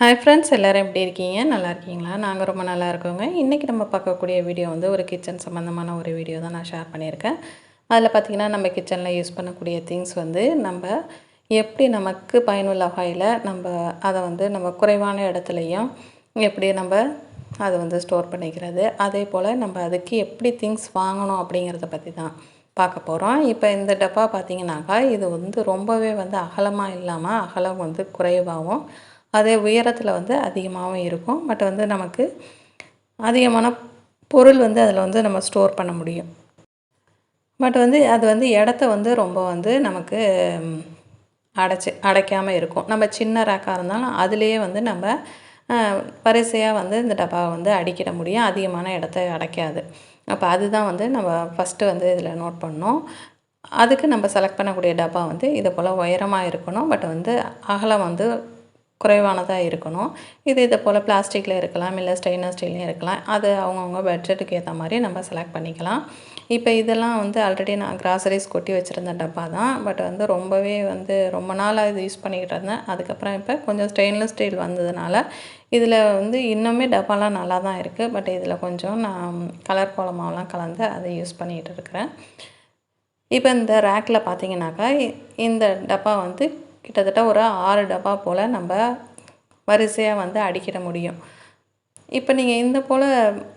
Hi friends எல்லோரும் எப்படி இருக்கீங்க? நல்லா இருக்கீங்களா? நாங்கள் ரொம்ப நல்லா இருக்கோங்க. இன்றைக்கி நம்ம பார்க்கக்கூடிய வீடியோ வந்து ஒரு கிச்சன் சம்மந்தமான ஒரு வீடியோ தான் நான் ஷேர் பண்ணியிருக்கேன். அதில் பார்த்திங்கன்னா நம்ம கிச்சனில் யூஸ் பண்ணக்கூடிய திங்ஸ் வந்து நம்ம எப்படி நமக்கு பயனுள்ள வகையில் நம்ம அதை வந்து நம்ம குறைவான இடத்துலையும் எப்படி நம்ம அதை வந்து ஸ்டோர் பண்ணிக்கிறது அதே போல் நம்ம அதுக்கு எப்படி திங்ஸ் வாங்கணும் அப்படிங்கிறத பற்றி தான் பார்க்க போகிறோம் இப்போ இந்த டப்பா பார்த்திங்கனாக்கா இது வந்து ரொம்பவே வந்து அகலமாக இல்லாமல் அகலம் வந்து குறைவாகவும் அதே உயரத்தில் வந்து அதிகமாகவும் இருக்கும். பட் வந்து நமக்கு அதிகமான பொருள் வந்து அதில் வந்து நம்ம ஸ்டோர் பண்ண முடியும். பட் வந்து அது வந்து இடத்த வந்து ரொம்ப வந்து நமக்கு அடைச்சி அடைக்காமல் இருக்கும். நம்ம சின்ன ரேக்காக இருந்தாலும் அதுலேயே வந்து நம்ம வரிசையாக வந்து இந்த டப்பாவை வந்து அடிக்கிட முடியும். அதிகமான இடத்த அடைக்காது. அப்போ அதுதான் வந்து நம்ம ஃபஸ்ட்டு வந்து இதில் நோட் பண்ணோம். அதுக்கு நம்ம செலக்ட் பண்ணக்கூடிய டப்பா வந்து இதை போல் உயரமாக இருக்கணும். பட் வந்து அகலம் வந்து குறைவானதாக இருக்கணும். இது இதை போல் பிளாஸ்டிக்கில் இருக்கலாம் இல்லை ஸ்டெயின்லெஸ் ஸ்டீல்லையும் இருக்கலாம். அது அவங்கவுங்க பட்ஜெட்டுக்கு ஏற்ற மாதிரி நம்ம செலக்ட் பண்ணிக்கலாம். இப்போ இதெல்லாம் வந்து ஆல்ரெடி நான் கிராசரிஸ் கொட்டி வச்சுருந்த டப்பா தான். பட் வந்து ரொம்பவே வந்து ரொம்ப நாளாக இது யூஸ் பண்ணிக்கிட்டு இருந்தேன். அதுக்கப்புறம் இப்போ கொஞ்சம் ஸ்டெயின்லெஸ் ஸ்டீல் வந்ததுனால இதில் வந்து இன்னுமே டப்பாலாம் நல்லா தான் இருக்குது பட் இதில் கொஞ்சம் நான் கலர் கோலமாவெலாம் கலந்து அதை யூஸ் பண்ணிகிட்டு இருக்கிறேன். இப்போ இந்த ரேக்கில் பார்த்தீங்கன்னாக்கா இந்த டப்பா வந்து கிட்டத்தட்ட ஒரு ஆறு டப்பா போல் நம்ம வரிசையாக வந்து அடிக்கிட முடியும். இப்போ நீங்கள் இந்த போல்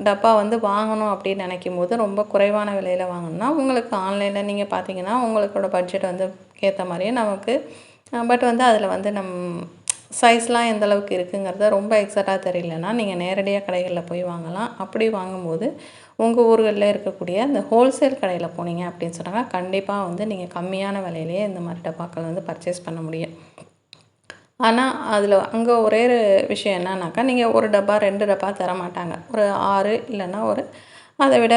டப்பா வந்து வாங்கணும் அப்படின்னு நினைக்கும் போது ரொம்ப குறைவான விலையில் வாங்கணும்னா உங்களுக்கு ஆன்லைனில் நீங்கள் பார்த்தீங்கன்னா உங்களோட பட்ஜெட் வந்து ஏற்ற மாதிரியே நமக்கு பட் வந்து அதில் வந்து நம் சைஸ்லாம் எந்த அளவுக்கு இருக்குங்கிறத ரொம்ப எக்ஸாக்டாக தெரியலனா நீங்கள் நேரடியாக கடைகளில் போய் வாங்கலாம். அப்படி வாங்கும்போது உங்கள் ஊர்களில் இருக்கக்கூடிய இந்த ஹோல்சேல் கடையில் போனீங்க அப்படின்னு சொன்னாங்க கண்டிப்பாக வந்து நீங்கள் கம்மியான விலையிலேயே இந்த மாதிரி டப்பாக்கள் வந்து பர்ச்சேஸ் பண்ண முடியும். ஆனால் அதில் அங்கே ஒரே ஒரு விஷயம் என்னன்னாக்கா நீங்கள் ஒரு டப்பா ரெண்டு டப்பா தர மாட்டாங்க ஒரு ஆறு இல்லைன்னா ஒரு அதை விட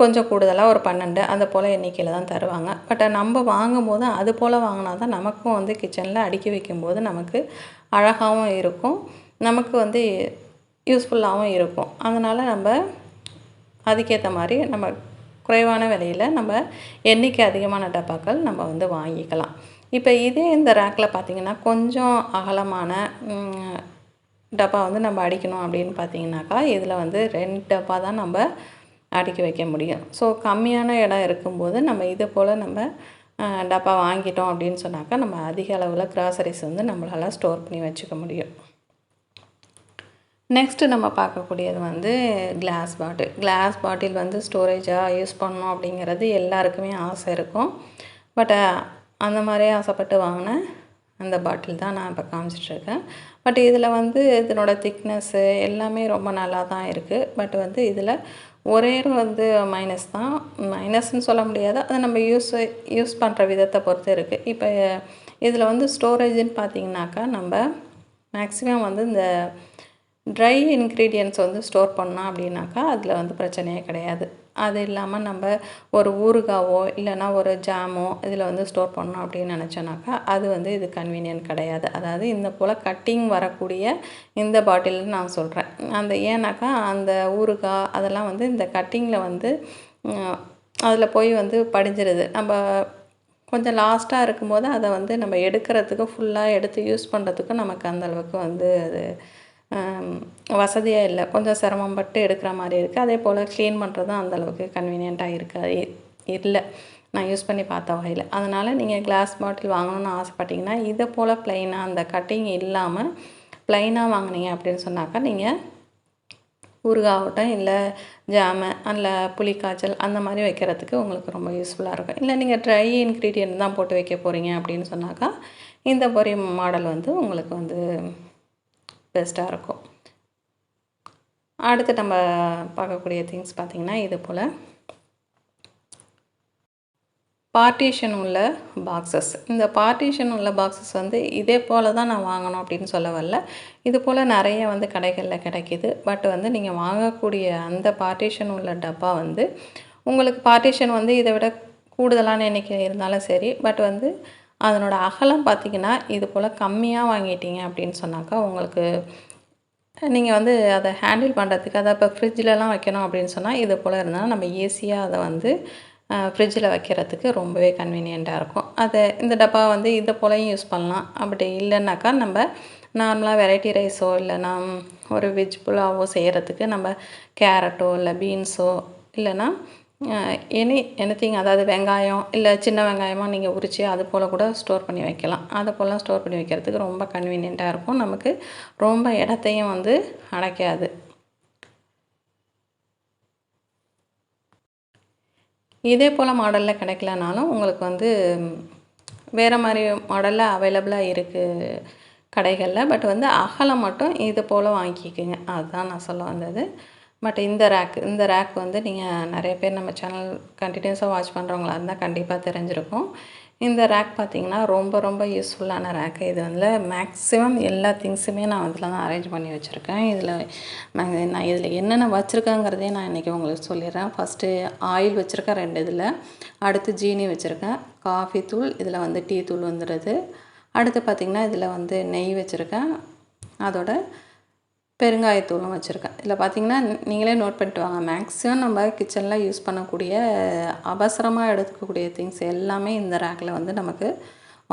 கொஞ்சம் கூடுதலாக ஒரு பன்னெண்டு அந்த போல் எண்ணிக்கையில் தான் தருவாங்க. பட் நம்ம வாங்கும்போது அது போல் வாங்கினா தான் நமக்கும் வந்து கிச்சனில் அடுக்கி வைக்கும்போது நமக்கு அழகாகவும் இருக்கும். நமக்கு வந்து யூஸ்ஃபுல்லாகவும் இருக்கும். அதனால் நம்ம அதுக்கேற்ற மாதிரி நம்ம குறைவான விலையில் நம்ம எண்ணிக்கை அதிகமான டப்பாக்கள் நம்ம வந்து வாங்கிக்கலாம். இப்போ இதே இந்த ரேக்கில் பார்த்தீங்கன்னா கொஞ்சம் அகலமான டப்பா வந்து நம்ம அடிக்கணும் அப்படின்னு பார்த்தீங்கன்னாக்கா இதில் வந்து ரெண்டு டப்பா தான் நம்ம அடுக்கி வைக்க முடியும். ஸோ கம்மியான இடம் இருக்கும்போது நம்ம இது போல் நம்ம டப்பா வாங்கிட்டோம் அப்படின்னு சொன்னாக்கா நம்ம அதிக அளவில் கிராசரிஸ் வந்து நம்மளால் ஸ்டோர் பண்ணி வச்சுக்க முடியும். நெக்ஸ்ட்டு நம்ம பார்க்கக்கூடியது வந்து கிளாஸ் பாட்டில் கிளாஸ் பாட்டில் வந்து ஸ்டோரேஜாக யூஸ் பண்ணணும் அப்படிங்கிறது எல்லாருக்குமே ஆசை இருக்கும். பட் அந்த மாதிரியே ஆசைப்பட்டு வாங்கின அந்த பாட்டில் தான் நான் இப்போ காமிச்சிட்ருக்கேன். பட் இதில் வந்து இதனோட திக்னஸ்ஸு எல்லாமே ரொம்ப நல்லா தான் இருக்குது பட் வந்து இதில் ஒரே வந்து மைனஸ் தான். மைனஸ்ன்னு சொல்ல முடியாது. அதை நம்ம யூஸ் யூஸ் பண்ணுற விதத்தை பொறுத்து இருக்குது இப்போ இதில் வந்து ஸ்டோரேஜ்னு பார்த்தீங்கன்னாக்கா நம்ம மேக்ஸிமம் வந்து இந்த ட்ரை இன்க்ரீடியன்ட்ஸ் வந்து ஸ்டோர் பண்ணோம் அப்படின்னாக்கா அதில் வந்து பிரச்சனையே கிடையாது. அது இல்லாமல் நம்ம ஒரு ஊறுகாவோ இல்லைன்னா ஒரு ஜாமோ இதில் வந்து ஸ்டோர் பண்ணோம் அப்படின்னு நினச்சோன்னாக்கா அது வந்து இது கன்வீனியன்ட் கிடையாது. அதாவது இந்த போல் கட்டிங் வரக்கூடிய இந்த பாட்டில் நான் சொல்கிறேன் அந்த ஏன்னாக்கா அந்த ஊறுகாய் அதெல்லாம் வந்து இந்த கட்டிங்கில் வந்து அதில் போய் வந்து படிஞ்சிருது. நம்ம கொஞ்சம் லாஸ்ட்டாக இருக்கும்போது அதை வந்து நம்ம எடுக்கிறதுக்கு ஃபுல்லாக எடுத்து யூஸ் பண்ணுறதுக்கும் நமக்கு அந்த அளவுக்கு வந்து அது வசதியாக இல்லை. கொஞ்சம் சிரமப்பட்டு எடுக்கிற மாதிரி இருக்குது அதே போல் க்ளீன் பண்ணுறதும் அந்தளவுக்கு கன்வீனியண்ட்டாக இருக்காது. இல்லை. நான் யூஸ் பண்ணி பார்த்த வகையில். அதனால் நீங்கள் கிளாஸ் பாட்டில் வாங்கணும்னு ஆசைப்பட்டீங்கன்னா இதை போல் ப்ளைனாக அந்த கட்டிங் இல்லாமல் ப்ளைனாக வாங்கினீங்க அப்படின்னு சொன்னாக்கா நீங்கள் ஊறுகாவட்டம் இல்லை ஜாமு அல்ல புளிக்காய்ச்சல் அந்த மாதிரி வைக்கிறதுக்கு உங்களுக்கு ரொம்ப யூஸ்ஃபுல்லாக இருக்கும். இல்லை நீங்கள் ட்ரை இன்க்ரீடியன்ட் தான் போட்டு வைக்க போகிறீங்க அப்படின்னு சொன்னாக்கா இந்த பொரி மாடல் வந்து உங்களுக்கு வந்து பெஸ்ட்டாக இருக்கும். அடுத்து நம்ம பார்க்கக்கூடிய திங்ஸ் பார்த்திங்கன்னா இது போல். பார்ட்டிஷன் உள்ள பாக்ஸஸ் இந்த பார்ட்டிஷன் உள்ள பாக்ஸஸ் வந்து இதே போல் தான் நான் வாங்கணும் அப்படின்னு சொல்ல வரல. இது போல் நிறைய வந்து கடைகளில் கிடைக்கிது. பட் வந்து நீங்கள் வாங்கக்கூடிய அந்த பார்ட்டிஷன் உள்ள டப்பா வந்து உங்களுக்கு பார்ட்டிஷன் வந்து இதை விட கூடுதலான எண்ணிக்கை இருந்தாலும் சரி பட் வந்து அதனோட அகலம் பார்த்திங்கன்னா இது போல் கம்மியாக வாங்கிட்டீங்க அப்படின்னு சொன்னாக்கா உங்களுக்கு நீங்கள் வந்து அதை ஹேண்டில் பண்ணுறதுக்கு அதை இப்போ ஃப்ரிட்ஜிலலாம் வைக்கணும் அப்படின்னு சொன்னால் இது போல் இருந்தால் நம்ம ஈஸியாக அதை வந்து ஃப்ரிட்ஜில் வைக்கிறதுக்கு ரொம்பவே கன்வீனியண்ட்டாக இருக்கும். அதை இந்த டப்பா வந்து இதை போலையும் யூஸ் பண்ணலாம். அப்படி இல்லைன்னாக்கா நம்ம நார்மலாக வெரைட்டி ரைஸோ இல்லைனா ஒரு வெஜ் புலாவோ செய்கிறதுக்கு நம்ம கேரட்டோ இல்லை பீன்ஸோ இல்லைனா எனி எனிதிங் அதாவது வெங்காயம் இல்லை சின்ன வெங்காயமாக நீங்கள் உரித்து அது போல் கூட ஸ்டோர் பண்ணி வைக்கலாம். அதை போல் ஸ்டோர் பண்ணி வைக்கிறதுக்கு ரொம்ப கன்வீனியண்ட்டாக இருக்கும். நமக்கு ரொம்ப இடத்தையும் வந்து அடைக்காது. இதே போல் மாடலில் கிடைக்கலனாலும் உங்களுக்கு வந்து வேறு மாதிரி மாடலில் அவைலபிளாக இருக்குது கடைகளில். பட் வந்து அகலம் மட்டும் இது போல் வாங்கிக்கோங்க. அதுதான் நான் சொல்ல வந்தது. பட் இந்த ரேக் இந்த ரேக் வந்து நீங்கள் நிறைய பேர் நம்ம சேனல் கண்டினியூஸாக வாட்ச் பண்ணுறவங்களா இருந்தால் கண்டிப்பாக தெரிஞ்சிருக்கும். இந்த ரேக் பார்த்திங்கன்னா ரொம்ப ரொம்ப யூஸ்ஃபுல்லான ரேக்கு இது வந்து மேக்ஸிமம் எல்லா திங்ஸுமே நான் அதில் தான் அரேஞ்ச் பண்ணி வச்சுருக்கேன். இதில் நான் நான் இதில் என்னென்ன வச்சுருக்கேங்கிறதே நான் இன்றைக்கி உங்களுக்கு சொல்லிடுறேன். ஃபஸ்ட்டு ஆயில் வச்சுருக்கேன் ரெண்டு இதில். அடுத்து ஜீனி வச்சுருக்கேன். காஃபி தூள் இதில் வந்து டீ தூள் வந்துடுது. அடுத்து பார்த்திங்கன்னா இதில் வந்து நெய் வச்சுருக்கேன். அதோட பெருங்காயத்தூளும் வச்சுருக்கேன். இதில் பார்த்தீங்கன்னா நீங்களே நோட் பண்ணிட்டு வாங்க. மேக்ஸிமம் நம்ம கிச்சனில் யூஸ் பண்ணக்கூடிய அவசரமாக எடுத்துக்கக்கூடிய திங்ஸ் எல்லாமே இந்த ரேக்கில் வந்து நமக்கு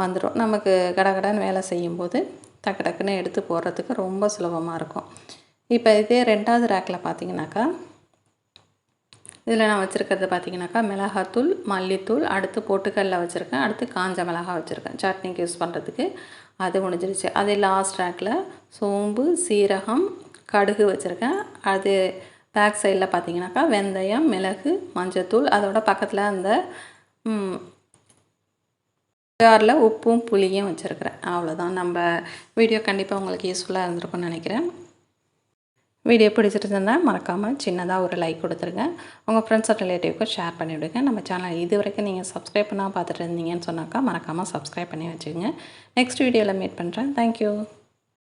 வந்துடும் நமக்கு கடகடன்னு வேலை செய்யும்போது டக்கு டக்குன்னு எடுத்து போடுறதுக்கு ரொம்ப சுலபமாக இருக்கும். இப்போ இதே ரெண்டாவது ரேக்கில் பார்த்தீங்கன்னாக்கா இதில் நான் வச்சுருக்கிறது பார்த்தீங்கன்னாக்கா மிளகாத்தூள் மல்லித்தூள் அடுத்து பொட்டுக்கல்ல வச்சுருக்கேன் அடுத்து காஞ்ச மிளகா வச்சுருக்கேன். சட்னிக்கு யூஸ் பண்ணுறதுக்கு அது முடிஞ்சிருச்சு. அது லாஸ்ட் ரேக்கில் சோம்பு சீரகம் கடுகு வச்சுருக்கேன். அது பேக் சைடில் பார்த்தீங்கன்னாக்கா வெந்தயம் மிளகு மஞ்சத்தூள் அதோட பக்கத்தில் அந்த ஜாரில் உப்பும் புளியும் வச்சுருக்கிறேன். அவ்வளோதான் நம்ம வீடியோ கண்டிப்பாக உங்களுக்கு யூஸ்ஃபுல்லாக இருந்திருக்கும்னு நினைக்கிறேன். வீடியோ பிடிச்சிருந்தா மறக்காமல் சின்னதாக ஒரு லைக் கொடுத்துருங்க. உங்கள் ஃப்ரெண்ட்ஸ் அண்ட் ரிலேட்டிவ்க்கு ஷேர் பண்ணிவிடுங்க நம்ம சேனல் இது வரைக்கும் நீங்கள் சப்ஸ்கிரைப் பண்ணால் பார்த்துட்டு இருந்தீங்கன்னு சொன்னாக்கா மறக்காமல் சப்ஸ்கிரைப் பண்ணி வச்சுக்கோங்க. நெக்ஸ்ட் வீடியோவில் மீட் பண்ணுறேன் தேங்க்யூ